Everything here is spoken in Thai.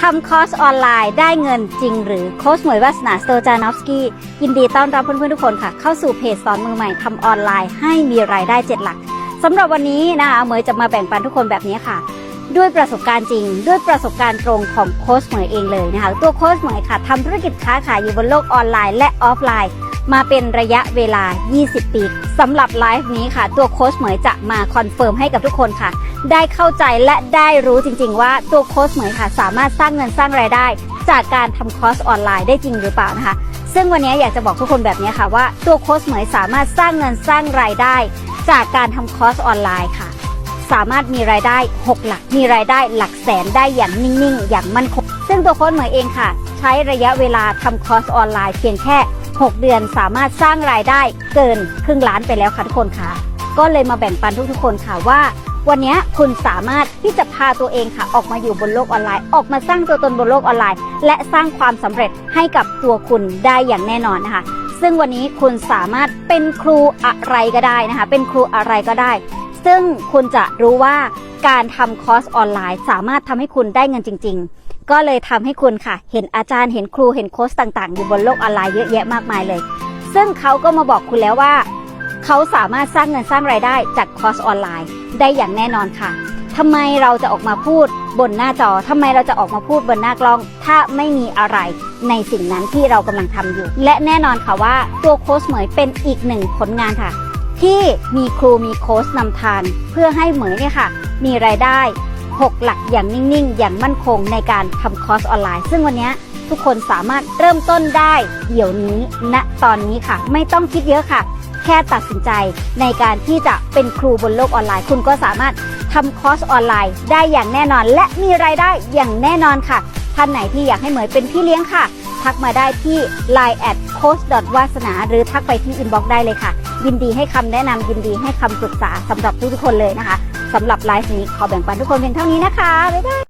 ทำคอร์สออนไลน์ได้เงินจริงหรือโค้ชหมวยวาสนาสโตจานอฟสกี้ยินดีต้อนรับเพื่อนๆทุกคนค่ะ เข้าสู่เพจสอนมือใหม่ทำออนไลน์ให้มีรายได้7หลักสำหรับวันนี้นะคะเหมยจะมาแบ่งปันทุกคนแบบนี้ค่ะ ด้วยประสบการณ์จริง ด้วยประสบการณ์ตรงของโค้ชเหมยเองเลยนะคะตัวโค้ชเหมยค่ะทำธุรกิจค้าขายอยู่บนโลกออนไลน์และออฟไลน์ มาเป็นระยะเวลา 20 ปีสำหรับไลฟ์นี้ค่ะ ตัวโค้ชเหมยจะมาคอนเฟิร์มให้กับทุกคนค่ะ ได้เข้าใจและได้รู้จริง ๆ ว่าตัวโค้ชเหมยค่ะ สามารถสร้างเงินสร้างรายได้ จากการทำคอร์สออนไลน์ได้จริงหรือเปล่านะคะ ซึ่งวันนี้อยากจะบอกทุกคนแบบนี้ค่ะว่าตัวโค้ชเหมยสามารถสร้างเงินสร้างรายได้ จากการทำคอร์สออนไลน์ค่ะ สามารถมีรายได้ 6 หลัก มีรายได้หลักแสนได้อย่างนิ่งๆ อย่างมั่นคง ซึ่งตัวโค้ชเหมยเองค่ะ ใช้ระยะเวลาทำคอร์สออนไลน์เพียงแค่ 6 เดือนสามารถสร้างรายได้เกินครึ่งล้านไปแล้วค่ะทุกคนค่ะ ก็เลยมาแบ่งปันทุกๆคนค่ะว่า วันนี้คุณสามารถที่จะพาตัวเองค่ะ ออกมาอยู่บนโลกออนไลน์ ออกมาสร้างตัวตนบนโลกออนไลน์ และสร้างความสำเร็จให้กับตัวคุณได้อย่างแน่นอนนะคะ ซึ่งวันนี้คุณสามารถเป็นครูอะไรก็ได้นะคะ เป็นครูอะไรก็ได้ ซึ่งคุณจะรู้ว่าการทำคอร์สออนไลน์ สามารถทำให้คุณได้เงินจริง ๆ ก็เลยทำให้คุณค่ะ เห็นอาจารย์เห็นครูเห็นโค้ชต่างๆ อยู่บนโลกออนไลน์เยอะแยะมากมายเลย ซึ่งเขาก็มาบอกคุณแล้วว่า เขาสามารถสร้างเงินสร้างรายได้จากคอร์สออนไลน์ ได้อย่างแน่นอนค่ะทำไมเราจะออกมาพูดบนหน้าจอทำไมเราจะออกมาพูดบนหน้ากล้อง ถ้าไม่มีอะไรในสิ่งนั้นที่เรากำลังทำอยู่ และแน่นอนค่ะว่าตัวโค้ชเหมยเป็นอีกหนึ่งผลงานค่ะ ที่มีครูมีโค้ชนำทางเพื่อให้เหมยเนี่ยค่ะ มีรายได้ 6 หลักอย่างนิ่งๆ อย่างมั่นคงในการทำคอร์สออนไลน์ ซึ่งวันนี้ทุกคนสามารถเริ่มต้นได้เดี๋ยวนี้ณตอนนี้ค่ะ ไม่ต้องคิดเยอะค่ะ แค่ตัดสินใจในการที่จะเป็นครูบนโลกออนไลน์ คุณก็สามารถทำคอร์สออนไลน์ ได้อย่างแน่นอน และมีรายได้อย่างแน่นอนค่ะ ท่านไหนที่อยากให้เหมยเป็นพี่เลี้ยงค่ะ ทักมาได้ที่ line at coach วาสนาหรือทักไปที่ inbox ได้เลยค่ะ ยินดีให้คำแนะนำยินดีให้คำปรึกษาสำหรับทุกๆคนเลยนะคะ สำหรับไลฟ์นี้ขอแบ่งปันทุกคนเพียงเท่านี้นะคะบ๊ายบาย